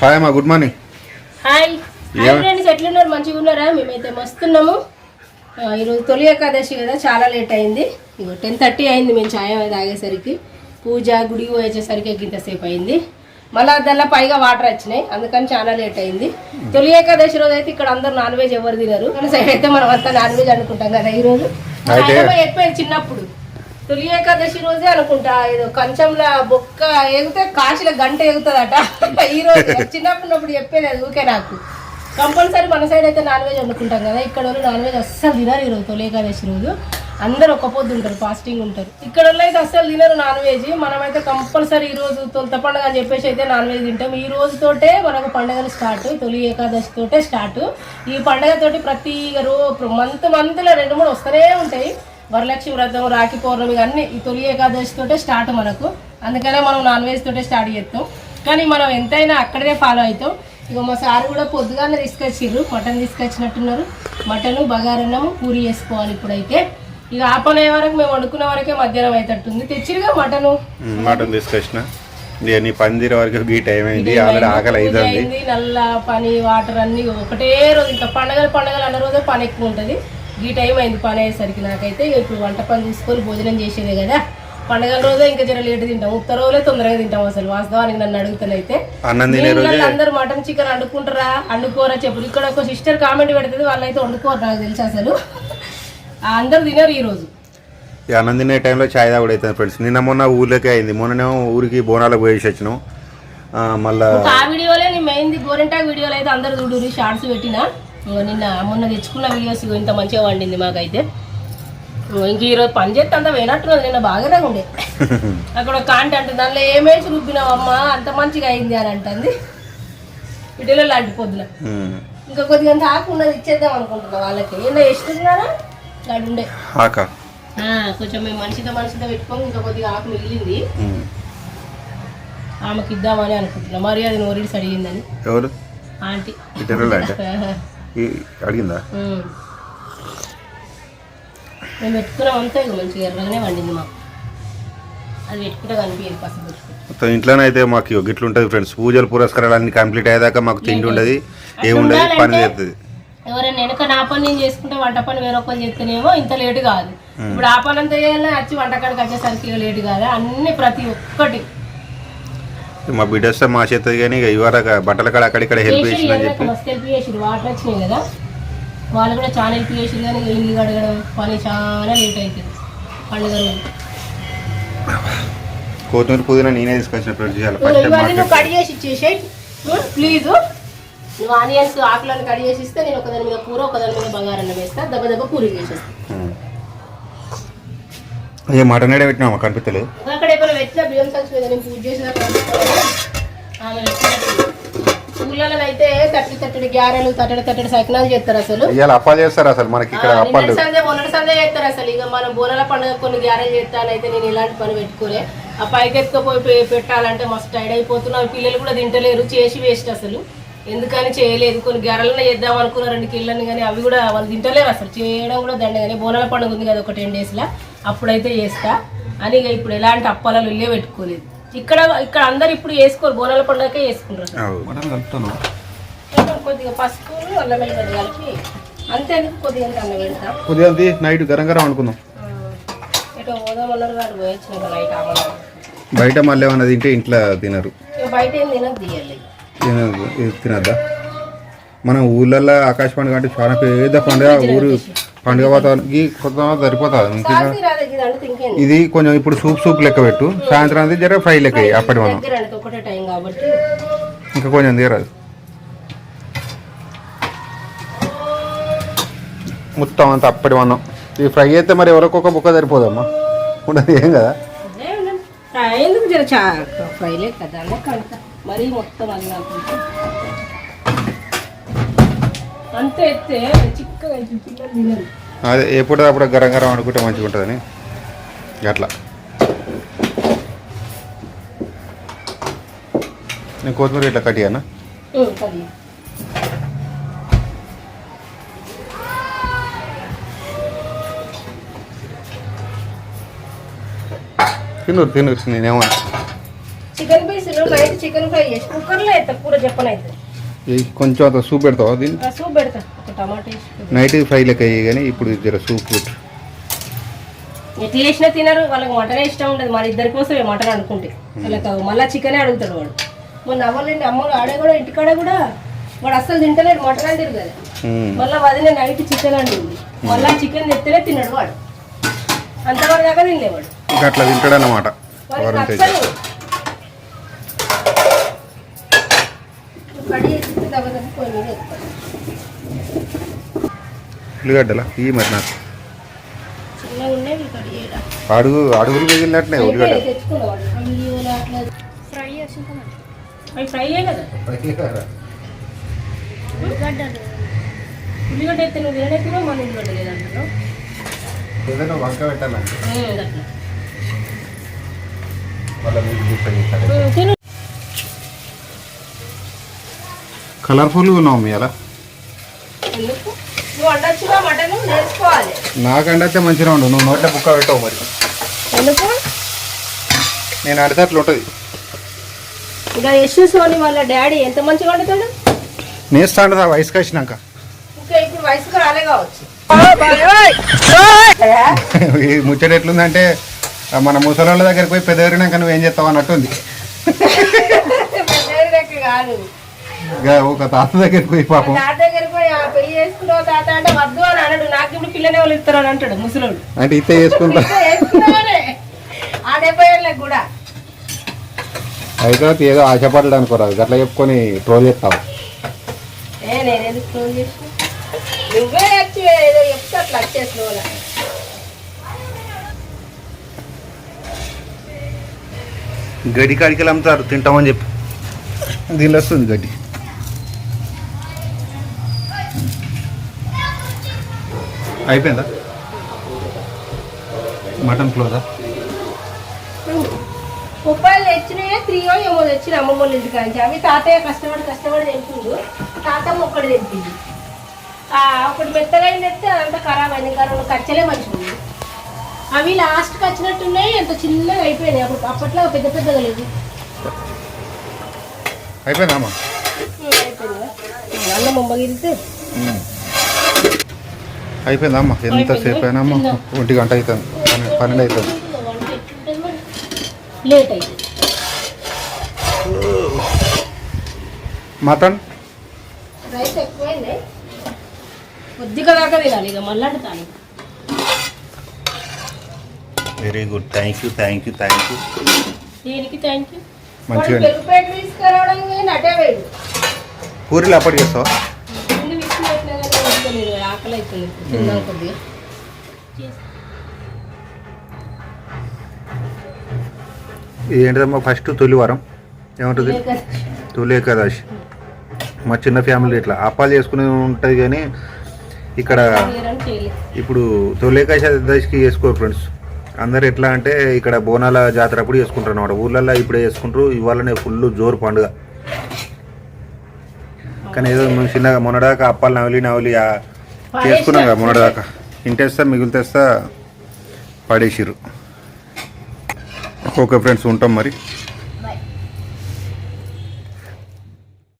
Hi అమ్మా good morning. Hi. Hi friends ఎట్లున్నారు? మంచిగా ఉన్నారా మేమైతే మస్తున్నాము. ఈరోజు తొలి ఏకాదశి కదా చాలా లేట్ అయింది. ఇగో టెన్ థర్టీ అయింది మేము ఛాయ్ తాగేసరికి. పూజ గుడికి పోయేసరికి ఇంతసేపు అయింది. మళ్ళీ దానిలో పైగా వాటర్ వచ్చినాయి. అందుకని చాలా లేట్ అయింది. తొలి ఏకాదశి రోజు అయితే ఇక్కడ అందరు నాన్ వెజ్ ఎవరు తినరు. కానీ సైడ్ అయితే మనం అంతా నాన్ వెజ్ అనుకుంటాం కదా ఈ రోజు మా అయితే- నాయనమ్మ చెప్పేది చిన్నప్పుడు. తొలి ఏకాదశి రోజే అనుకుంటా ఏదో కంచంలో బొక్క ఎగితే కాశీల గంట ఎగుతుందట ఈ రోజు చిన్నప్పుడు చెప్పేది అది ఊకే నాకు. కంపల్సరీ మన సైడ్ అయితే నాన్ వెజ్ వండుకుంటాం కదా ఇక్కడ వాళ్ళు నాన్ వెజ్ అస్సలు తినరు ఈరోజు తొలి ఏకాదశి రోజు. అందరు ఒక్క పొద్దు ఉంటారు ఫాస్టింగ్ ఉంటారు. ఇక్కడ అయితే అస్సలు తినరు నాన్ వెజ్. మనమైతే కంపల్సరీ ఈ రోజు తొలత పండుగ అని చెప్పేసి అయితే నాన్ వెజ్ తింటాం. ఈ రోజుతోటే మనకు పండుగలు స్టార్ట్ తొలి ఏకాదశి తోటే స్టార్ట్. ఈ పండుగతోటి ప్రతి రో మంత్ మంత్లో రెండు మూడు వస్తూనే ఉంటాయి. వరలక్ష్మి వ్రతం రాఖీ పౌర్ణమి అన్ని ఈ తొలి ఏకాదశి తోటే స్టార్ట్ మనకు. అందుకనే మనం నాన్ వెజ్ తోటే స్టార్ట్ చేస్తాం. కానీ మనం ఎంతైనా అక్కడే ఫాలో అవుతాం. ఇక మా సార్ కూడా పొద్దుగానే తీసుకొచ్చిర్రు మటన్ తీసుకొచ్చినట్టున్నారు. మటన్ బగారన్నము పూరి వేసుకోవాలి ఇప్పుడైతే. ఇక ఆ పని అయ్యే వరకు మేము వండుకునే వరకే మధ్యాహ్నం అవుతట్టుంది. తెచ్చిరుగా మటను? మటన్ తీసుకొచ్చిన. నీ తీరే వరకు ఈ టైం అయింది. ఆల్రెడీ ఆకలి పూజ అవుతుంది అయింది. నల్ల పని వాటర్ అన్ని ఒకటే రోజు. ఇంకా పండగలు పండగలు అన్న రోజే పని ఎక్కువ ఉంటుంది. ఈ టైం అయింది పని అయ్యేసరికి నాకైతే ఇప్పుడు వంట పని తీసుకొని భోజనం చేసేదే కదా. పండగల రోజే ఇంకా జర లేట్ తింటాం. ఉత్తర రోజులే తొందరగా తింటాం అసలు. వాస్తవానికి నన్ను అడుగుతానైతే అందరూ మటన్ చికెన్ వండుకుంటారా? వండుకోరా చెప్పు. ఇక్కడ ఒక సిస్టర్ కామెంట్ పెడుతుంది. వాళ్ళైతే వండుకోరు నాకు తెలుసు అసలు. అందరు తినరు ఈ రోజు. అన్నం తినే టైంలో చాయ్ తాగుడు అవుతుంది ఫ్రెండ్స్. నిన్న మొన్న ఊర్లోకే అయింది. మొన్ననేమో ఊరికి బోనాలకు పోయేసి వచ్చినాం. మళ్ళా ఆ వీడియోలే నీ మెయిన్ది గోరెంటాక్ వీడియోలో అయితే అందరు చూడు షార్ట్స్ పెట్టిన. నిన్న మొన్న తెచ్చుకున్న వీడియోస్ ఇంత మంచిగా వండింది మాకైతే. ఇంకో ఈరోజు పని చేస్తే అంత పోయినట్టున్నది నిన్న బాగానే ఉండే. అక్కడ ఒక ఆంటీ అంటే దానిలో ఏమేసి రుబ్బినావమ్మా అంత మంచిగా అయింది అని అంటుంది. వీడియోలో లాంటి పొద్దున. ఇంకా కొద్దిగా ఉన్నది ఇచ్చేద్దాం అనుకుంటున్నా వాళ్ళకి. ఏమన్నా ఇస్తున్నారా లాంటి ఉండే. కొంచెం మేము మనిషితో మనిషితో పెట్టుకొని ఇంకా కొద్దిగా ఆకు మిగిలింది. ఆమెకి ఇద్దామని అనుకుంటున్నా. మరి అది నోరీడ్స్ అడిగిందని. ఎవరు? ఆంటీ. అడిగిందా? ఉమ్. మేము పెట్టుకున్నాం అంతా ఇక మంచిగా ఎర్రగానే వండింది మాకు. అది పెట్టుకుంటే కనిపించదు పసుపు పెట్టుకుంటే. మొత్తం ఇంట్లోనే అయితే మాకు ఇగో గిట్లుంటుంది ఫ్రెండ్స్. పూజలు పురస్కారాలు అన్ని కంప్లీట్ అయ్యేదాకా మాకు తిండి ఉండదు ఏముండదు పని చేస్తుంది ఎవరైనా వెనక నా పని నేను చేసుకుంటే వంట పని వేరొకరు చేస్తేనేమో ఇంత లేట్ కాదు. ఇప్పుడు ఆ పని అంతా వచ్చి వంటకాడికి వచ్చేసరికి లేట్ కాదు. అన్ని ప్రతి ఒక్కటి. మా బిడ్డ వస్తే మా చేస్తుంది కానీ ఇక ఇవరకు బట్టల కాడ అక్కడిక్కడ హెల్ప్ కదా, చెప్పి. మస్తు హెల్ప్ చేసిరు వాటర్ వచ్చినాయి కదా వాళ్ళు కూడా చాలా హెల్ప్ చేసిరు కానీ ఇల్లు కడగడం పని చాలా లేట్ అవుతుంది పండుగ రోజు కొత్తిమీర పుదీనా నేనే తీసుకొచ్చిన ఫ్రెండ్స్ చేయాలి నువ్వు కట్ చేసి ఇచ్చేసేయ్. ప్లీజ్ నువ్వు ఆనియన్స్ ఆకులను కట్ చేసి ఇస్తే నేను ఒకదాని మీద కూర ఒకదాని మీద బంగారం వేస్తా దెబ్బ దెబ్బ పూరి చేసేస్తా. ఏ మటన్ ఏడే పెట్టినామా కనిపించలేదు ఎప్పుడు పెట్టిన బియ్యం సంచి మీద నేను పూజ చేసిన ఊళ్ళలో అయితే తట్టడి తట్టడి గ్యారెలు తట్టడి తట్టడి సకినాలు చేస్తారు అసలు. ఇవాళ అప్పాలు చేస్తారు అసలు మనకి ఇక్కడ ఆ, అప్పాలు. నిన్నటి సందే మొన్నటి సందే చేస్తారు అసలు. ఇక మనం బోనాల పండుగ కొన్ని గ్యారెలు చేస్తానైతే నేను ఇలాంటి పని పెట్టుకోలే. ఆ పైకి ఎత్తుకపోయి పె- పెట్టాలంటే మస్తు టైడ్ అయిపోతున్నారు. పిల్లలు కూడా తింటలేరు చేసి వేస్ట్ అసలు. ఎందుకని చేయలేదు. కొన్ని గ్యారెలను చేద్దాం అనుకున్న రెండు కిళ్ళని కానీ అవి కూడా వాళ్ళు తింటలేరు అసలు. చేయడం కూడా దండ కానీ బోనాల పండుగ ఉంది కదా ఒక టెన్ డేస్లో అప్పుడైతే చేస్తా. అని ఇక ఇప్పుడు ఎలాంటి అప్పాలలో ఇల్లే పెట్టుకోలేదు. ఇక్కడ ఇక్కడ అందరు ఇప్పుడు వేసుకోరు బోనాల పండుగకే వేసుకుంటారు కొద్దిగా పసుపు అల్లం వెల్లిగడ్డ కలిపి కొద్దిగా అంత అన్నం పెడతాం కొద్దిగా అంతే నైట్ గరం గరం అనుకుందాం వాడు పోయొచ్చిన బయట మళ్ళీ ఏమన్నా తింటే ఇంట్లో తినరు. బయట ఏం తినద్దా? మన ఊళ్ళల్లో ఆకాశ పండుగ అంటే చాలా పెద్ద పండుగ ఊరు పండుగ వాతావరణానికి కొత్త సరిపోతుంది. ఇది కొంచెం ఇప్పుడు సూప్ సూప్ లెక్క పెట్టు. సాయంత్రం జర ఫ్రై లెక్క అప్పటి మనం ఇంకా కొంచెం తీరదు మొత్తం అంత అప్పటి మనం ఇది ఫ్రై అయితే మరి ఎవరికొక బుక్క సరిపోదమ్మా. ఉండదు ఏం కదా? ఎందుకు జర చా ఫ్రైలే కదా అనే కడత మరీ మొత్తం అది కాకుండా అంతే అదే ఎప్పుడు అప్పుడు గరం గరం అనుకుంటే మంచిగా ఉంటుందని. అట్లా. నేను కొత్తిమీర ఇట్లా కట్టియానా ఉం, కది తిన్నూరు తిన్నూరు నేనేమో చికెన్ పీసులు నైట్ చికెన్ ఫ్రై చేసి కుక్కర్లో వేస్తా కూర చెప్పనైతే. కొంచెం సూప్ పెడతావా దీన్ని? సూప్ పెడతా. నైట్ ఫ్రై లెక్క అయ్యి కానీ ఇప్పుడు జర సూప్ ఎట్లా చేసినా తినరు వాళ్ళకి మటనే ఇష్టం ఉండదు. మన ఇద్దరి కోసమే మటన్ అనుకుంటే. వాళ్ళకి మళ్ళీ చికెనే అడుగుతాడు వాడు. మొన్న అవ్వలేండి అమ్మ ఆడే కూడా ఇంటికాడ కూడా వాడు అస్సలు తింటలేడు మటన్ అంటే కదా. మళ్ళీ వదిలే నైట్ చికెన్ అంటుంది. మళ్ళీ చికెన్ తెత్తేనే తిన్నాడు వాడు. అంతవరకు దాకా తినలేవాడు అట్లా తింటాడన్నమాట. వాడికి వరుణ్ ఉల్లిగడ్డలా? ఈ మరి నాకు. అడుగు అడుగులు మిగిలినట్టునే ఉల్లిగడ్డ. ఉల్లిగడ్డ ఎత్తే నువ్వు తినడెత్తినా మన ఉల్లిగడ్డ లేదంటారు ఏదైనా వంక పెట్టాలంటే కలర్ఫుల్గా ఉన్నావు మీ అలా. ఎందుకు? నువ్వు వండొచ్చుగా మటన్? నేర్చుకోవాలి. నాకంటే అయితే మంచిగా ఉండు. నువ్వు నోట్లో బుక్క పెట్టావు మరి. ఎందుకు? నేను అడితే అట్లా ఉంటుంది. ఇక యశ్ సోని వాళ్ళ డాడీ ఎంత మంచిగా వండుతాడు? నేస్తాండు ఆ వయసుకి వచ్చినాక. ఇప్పుడు వయసుకు రాలే కావచ్చు. ఈ ముచ్చట ఎట్లుందంటే మన ముసలోళ్ళ దగ్గరికి పోయి పెద్దరినాక నువ్వు ఏం చేస్తావు అన్నట్టుంది. కాదు. ఒక తాత దగ్గరికి పోయి పాపం. తాత దగ్గరికి పోయి "ఆ, పెళ్ళి చేసుకున్నావు తాత? అంటే వద్దు అని అన్నాడు నాకు ఇప్పుడు పిల్లని వాళ్ళు ఇస్తారు అని అంటాడు ముసలోడు. అంటే ఇస్తే చేసుకుంటా. ఆ డెబ్బై ఏళ్ళకి కూడా. అయితే ఏదో ఆశపడ్డాడు అనుకోరాదు అట్లా చెప్పుకొని ట్రోల్ చేస్తావు. ఏ నేను ఎందుకు ఫోన్ చేసిన నువ్వే వచ్చి ఏదో చెప్తే అట్లా వచ్చేసినావు అలా. గడ్డి కాడికి అమ్ముతారు. తింటామని చెప్పి. దీనిలో వస్తుంది గడ్డి. అయిపోయిందా? మటన్ క్లోజా? ముప్పాయిలు తెచ్చినాయే త్రీయో ఏమో తెచ్చిన అమ్మమ్మ వాళ్ళ ఇంటికి నుంచి. అవి తాతయ్య కష్టపడి కష్టపడి తెంపిండు. తాతమ్మ ఒక్కటి ఆ, ఒకటి మెత్తగా అయింది తెస్తే అదంతా ఖరాబ్ అయింది. ఇంకా రెండు కచ్చలే మంచిగా ఉంది. అవి లాస్ట్కి వచ్చినట్టున్నాయి ఎంత చిన్నగా అయిపోయినాయి. అప్పుడు అప్పట్లో పెద్ద పెద్దగా లేదు అయిపోయిందా అమ్మా? అయిపోయిందా అన్నం అయిపోయిందా అమ్మా? ఎంతసేపు అయినా అమ్మా? ఒంటి గంట అవుతుంది పన్నెండు అవుతుంది mutton? Very good thank you thank you thank you మంచిగా పూరీలు అప్పటి చేస్తావా ముందు మిక్సీ పెట్టినా కానీ వండుకోలేదు ఆకలి అవుతుంది తిందాం కొద్దిగా. ఏంటిదమ్మా ఫస్ట్ తొలి వారం ఏముంటుంది? తొలి ఏకాదశి మా చిన్న ఫ్యామిలీ ఇట్లా. అప్పాలు చేసుకుని ఉంటుంది కానీ ఇక్కడ ఇప్పుడు తొలి ఏకాదశికి చేసుకోరు ఫ్రెండ్స్. అందరు ఎట్లా అంటే ఇక్కడ బోనాల జాతర అప్పుడు చేసుకుంటారు అనమాట ఊర్లలో ఇప్పుడే చేసుకుంటారు. ఇవాళనే ఫుల్ జోరు పండుగ. కానీ ఏదో మేము చిన్నగా మొన్నదాకా అప్పాలు నవలి నవలి చేసుకున్నాం కదా మొన్నదాకా ఇంటేస్తా మిగిలితేస్తా పడేసిర్రు. ఓకే ఫ్రెండ్స్ ఉంటాం మరి.